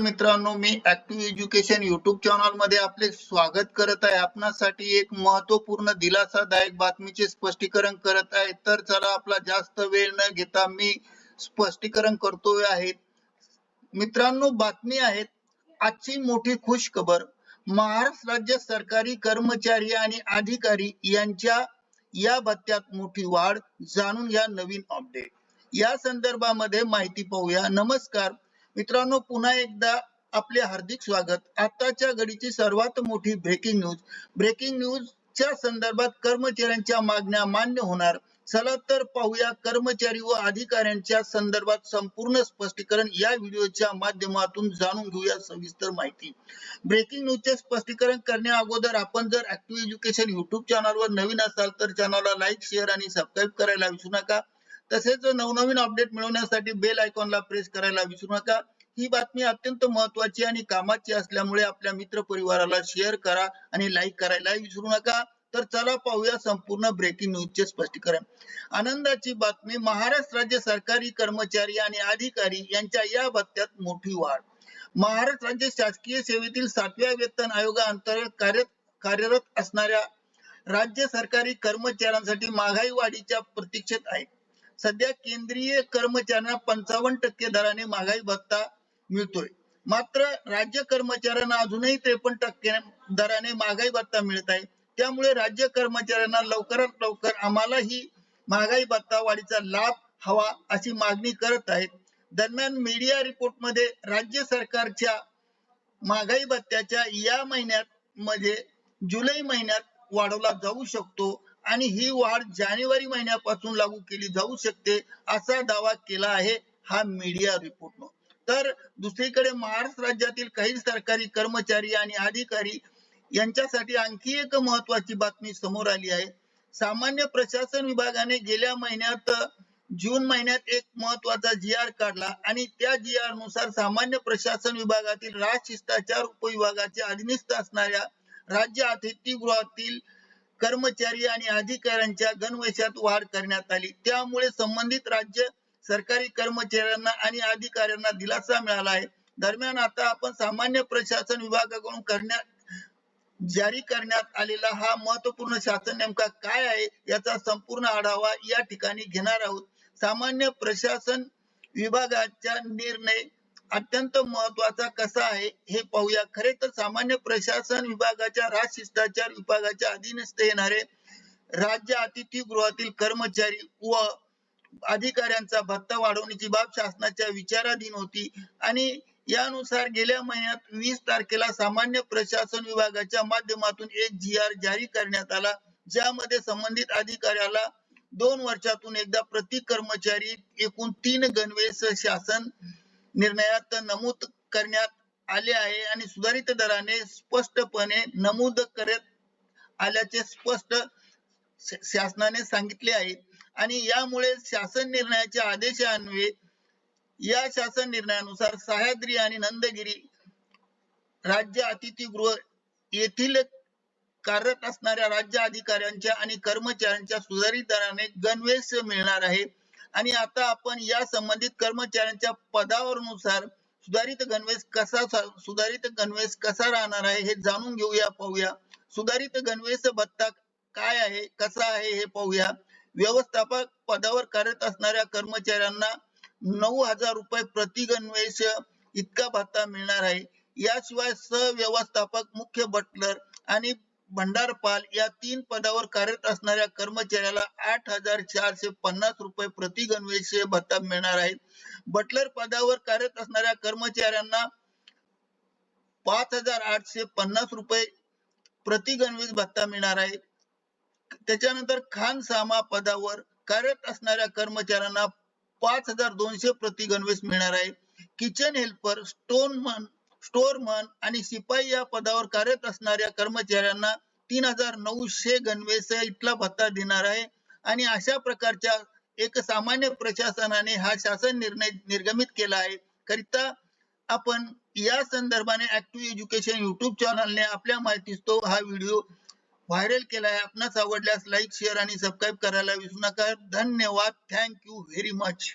मित्रांनो मी active education YouTube चॅनलमध्ये आपले स्वागत करत आहे. आपणासाठी एक महत्त्वपूर्ण दिलासादायक बातमीचे स्पष्टीकरण करत आहे. तर चला आपला जास्त वेळ न घेता मी स्पष्टीकरण करतोय आहे. मित्रांनो बातमी आहेत आजची मोठी खुश खबर महाराष्ट्र राज्य सरकारी कर्मचारी आणि अधिकारी यांच्या या भत्त्यात मोठी वाढ जाणून या नवीन अपडेट या संदर्भामध्ये माहिती पाहूया. नमस्कार. मित्रांनो पुन्हा एकदा आपले हार्दिक स्वागत. आताच्या घडीची सर्वात मोठी ब्रेकिंग न्यूज ब्रेकिंग न्यूज च्या संदर्भात कर्मचाऱ्यांच्या मागण्या मान्य होणार. चला तर पाहूया कर्मचारी व अधिकाऱ्यांच्या संदर्भात संपूर्ण स्पष्टीकरण या व्हिडिओच्या माध्यमातून जाणून घेऊया सविस्तर माहिती. ब्रेकिंग न्यूजचे स्पष्टीकरण करण्या अगोदर आपण जर ऍक्टिव्ह एज्युकेशन युट्यूब चॅनलवर नवीन असाल तर चॅनलला लाईक शेअर आणि सबस्क्राईब करायला विसरू नका. तसेच नवनवीन अपडेट मिळवण्यासाठी बेल आयकॉनला प्रेस करायला विसरू नका. ही बातमी अत्यंत महत्वाची आणि कामाची असल्यामुळे आपल्या मित्र परिवाराला शेअर करा आणि लाईक करायला विसरू नका. तर चला पाहूया संपूर्ण ब्रेकिंग न्यूजचे स्पष्टीकरण. आनंदाची बातमी महाराष्ट्र राज्य सरकारी कर्मचारी आणि अधिकारी यांच्या या भत्त्यात मोठी वाढ. महाराष्ट्र राज्य शासकीय सेवेतील सातव्या वेतन आयोगाअंतर्गत कार्य कार्यरत असणाऱ्या राज्य सरकारी कर्मचाऱ्यांसाठी महागाई वाढीच्या प्रतीक्षेत आहे. सध्या केंद्रीय कर्मचाऱ्यांना पंचावन्न टक्के दराने महागाई भत्ता मिळतोय. मात्र राज्य कर्मचाऱ्यांना अजूनही त्रेपन्न टक्के दराने महागाई भत्ता मिळत आहे. त्यामुळे राज्य कर्मचाऱ्यांना लवकरात लवकर आम्हालाही महागाई भत्ता वाढीचा लाभ हवा अशी मागणी करत आहेत. दरम्यान मीडिया रिपोर्टमध्ये राज्य सरकारच्या महागाई भत्त्याच्या या महिन्यात मध्ये जुलै महिन्यात वाढवला जाऊ शकतो आणि ही वाढ जानेवारी महिन्यापासून लागू केली जाऊ शकते असा दावा केला आहे हा मीडिया रिपोर्ट तर दुसरीकडे महाराष्ट्र राज्यातील काही सरकारी कर्मचारी आणि अधिकारी यांच्यासाठी आणखी एक महत्वाची बातमी समोर आली आहे. सामान्य प्रशासन विभागाने गेल्या महिन्यात जून महिन्यात एक महत्त्वाचा जी आर काढला आणि त्या जी आरनुसार सामान्य प्रशासन विभागातील राजशिष्टाचार उपविभागाचे अधीनस्थ असणाऱ्या राज्य अतिथीगृहातील कर्मचारी आणि अधिकाऱ्यांच्या गणवेशात वाढ करण्यात आली. त्यामुळे संबंधित राज्य सरकारी कर्मचाऱ्यांना आणि अधिकाऱ्यांना दिलासा मिळाला आहे. दरम्यान आता आपण सामान्य प्रशासन विभागाकडून करण्यात जारी करण्यात आलेला हा महत्त्वपूर्ण शासन नेमका काय आहे याचा संपूर्ण आढावा या ठिकाणी घेणार आहोत. सामान्य प्रशासन विभागाचा निर्णय अत्यंत महत्त्वाचा कसा आहे हे पाहूया. खरे तर सामान्य प्रशासन विभागाच्या राजशिष्टाचार विभागाच्या अधीनस्थ येणारे राज्य अतिथी गृहातील कर्मचारी व अधिकाऱ्यांचा भत्ता वाढवण्याची बाब शासनाच्या विचाराधीन होती. आणि यानुसार गेल्या महिन्यात वीस तारखेला सामान्य प्रशासन विभागाच्या माध्यमातून एक जी आर जारी करण्यात आला ज्यामध्ये संबंधित अधिकाऱ्याला दोन वर्षातून एकदा प्रति कर्मचारी एकूण तीन गणवेश शासन निर्णयात नमूद करण्यात आले आहे आणि सुधारित दराने स्पष्टपणे नमूद करत आल्याचे स्पष्ट शासनाने सांगितले आहे. आणि यामुळे शासन निर्णयाच्या आदेशान्वये या शासन निर्णयानुसार सह्याद्री आणि नंदगिरी राज्य अतिथीगृह येथील कार्यरत असणाऱ्या राज्य अधिकाऱ्यांच्या आणि कर्मचाऱ्यांच्या सुधारित दराने गणवेश मिळणार आहे. आणि आता आपण या संबंधित कर्मचाऱ्यांच्या पदावरनुसार सुधारित गणवेश कसा सुधारित गणवेश कसा राहणार आहे हे जाणून घेऊया पाहूया. सुधारित गणवेश भत्ता काय आहे कसा आहे हे पाहूया. व्यवस्थापक पदावर कार्यरत असणाऱ्या कर्मचाऱ्यांना नऊ हजार रुपये प्रति गणवेश इतका भत्ता मिळणार आहे. याशिवाय सहव्यवस्थापक मुख्य बटलर आणि भंडारपाल या तीन पदावर कार्यरत असणाऱ्या कर्मचाऱ्याला आठ हजार चारशे पन्नास रुपये प्रति गणवेश भत्ता मिळणार आहे. बटलर पदावर कार्यरत असणाऱ्या कर्मचाऱ्यांना पाच हजार आठशे पन्नास रुपये प्रति गणवेश भत्ता मिळणार आहे. त्याच्यानंतर खान सामा पदावर कार्यरत असणाऱ्या कर्मचाऱ्यांना पाच हजार दोनशे प्रति गणवेश मिळणार आहे. किचन हेल्पर स्टोन स्टोअरमन आणि शिपाई या पदावर कार्यरत असणाऱ्या कर्मचाऱ्यांना तीन हजार नऊशे गणवेश इथला भत्ता देणार आहे. आणि अशा प्रकारच्या एक सामान्य प्रशासनाने हा शासन निर्णय निर्गमित केला आहे. करिता आपण या संदर्भाने ऍक्टिव्ह एज्युकेशन युट्यूब चॅनलने आपल्या माहिती हा व्हिडिओ व्हायरल केला आहे आपणास आवडल्यास लाईक शेअर आणि सबस्क्राईब करायला विसरू नका. धन्यवाद. Thank you very much